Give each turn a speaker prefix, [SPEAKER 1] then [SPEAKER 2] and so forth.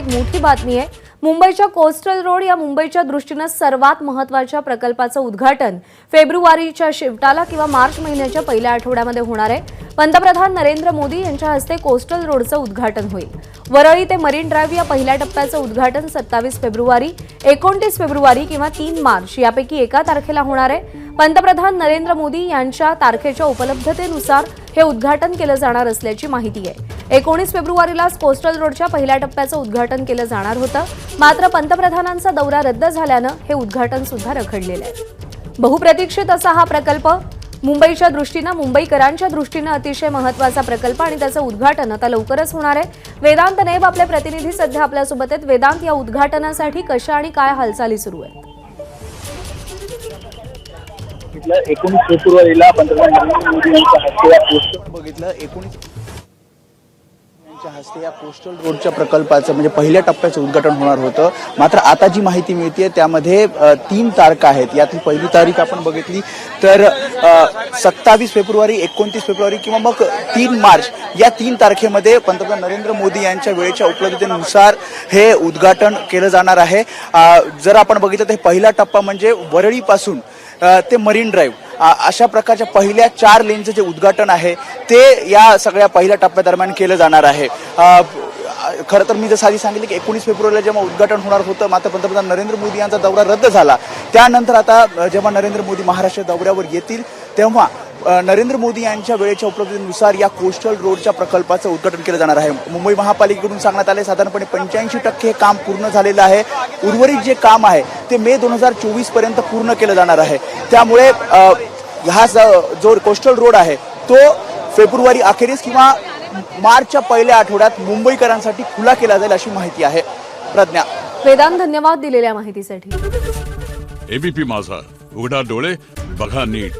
[SPEAKER 1] एक मोठी बातमी आहे. मुंबईच्या कोस्टल रोड या मुंबईच्या दृष्टीनं सर्वात महत्त्वाच्या प्रकल्पाचं उद्घाटन फेब्रुवारीच्या शेवटाला किंवा मार्च महिन्याच्या पहिल्या आठवड्यामध्ये होणार आहे. पंतप्रधान नरेंद्र मोदी यांच्या हस्ते कोस्टल रोडचं उद्घाटन होईल. वरळी ते मरीन ड्राईव्ह या पहिल्या टप्प्याचं उद्घाटन सत्तावीस फेब्रुवारी एकोणतीस फेब्रुवारी किंवा तीन मार्च यापैकी एका तारखेला होणार आहे. पंतप्रधान नरेंद्र मोदी यांच्या तारखेच्या उपलब्धतेनुसार हे उद्घाटन केलं जाणार असल्याची माहिती आहे. एकोणीस फेब्रुवारीलाच कोस्टल रोडच्या पहिल्या टप्प्याचं उद्घाटन केलं जाणार होतं. मात्र पंतप्रधानांचा दौरा रद्द झाल्यानं हे उद्घाटन सुद्धा रखडलेलं आहे. बहुप्रतीक्षित असा हा प्रकल्प मुंबईच्या दृष्टीनं मुंबईकरांच्या दृष्टीनं अतिशय महत्त्वाचा प्रकल्प आणि त्याचं उद्घाटन आता लवकरच होणार आहे. वेदांत नेब आपले प्रतिनिधी सध्या आपल्यासोबत आहेत. वेदांत या उद्घाटनासाठी कशा आणि काय हालचाली सुरू आहेत?
[SPEAKER 2] बघितलं एकोणीस फेब्रुवारीला पंतप्रधान नरेंद्र मोदी यांच्या हस्ते या पोस्टर
[SPEAKER 3] बघितलं एकोणीस यांच्या हस्ते या कोस्टल रोडच्या प्रकल्पाचं म्हणजे पहिल्या टप्प्याचं उद्घाटन होणार होतं. मात्र आता जी माहिती मिळते त्यामध्ये तीन तारखा आहेत. यातली पहिली तारीख आपण बघितली. तर सत्तावीस फेब्रुवारी एकोणतीस फेब्रुवारी किंवा मग तीन मार्च या तीन तारखेमध्ये पंतप्रधान नरेंद्र मोदी यांच्या वेळेच्या उपलब्धतेनुसार हे उद्घाटन केलं जाणार आहे. जर आपण बघितलं तर पहिला टप्पा म्हणजे वरळीपासून ते मरीन ड्राईव्ह. अशा प्रकारच्या पहिल्या चार लेनचं जे उद्घाटन आहे ते या सगळ्या पहिल्या टप्प्यादरम्यान केलं जाणार आहे. खरं तर मी जसं आधी सांगितलं की एकोणीस फेब्रुवारीला जेव्हा उद्घाटन होणार होतं मात्र पंतप्रधान नरेंद्र मोदी यांचा दौरा रद्द झाला. त्यानंतर आता जेव्हा नरेंद्र मोदी महाराष्ट्र दौऱ्यावर येतील तेव्हा नरेंद्र मोदी यांच्या वेळेच्या उपलब्धीनुसार या कोस्टल रोडच्या प्रकल्पाचं उद्घाटन केलं जाणार आहे. मुंबई महापालिकेकडून सांगण्यात आले साधारणपणे पंच्याऐंशी टक्के हे काम पूर्ण झालेलं आहे. उर्वरित जे काम आहे ते मे दोन हजार चोवीसपर्यंत पूर्ण केलं जाणार आहे. त्यामुळे हा ज- जो कोस्टल रोड आहे तो फेब्रुवारी अखेरीस किंवा मार्चच्या पहिल्या आठवड्यात मुंबईकरांसाठी खुला केला जाईल अशी माहिती आहे प्रज्ञा.
[SPEAKER 1] वेदांत धन्यवाद दिलेल्या माहितीसाठी.
[SPEAKER 4] एबीपी माझा. उघडा डोळे बघा नीट.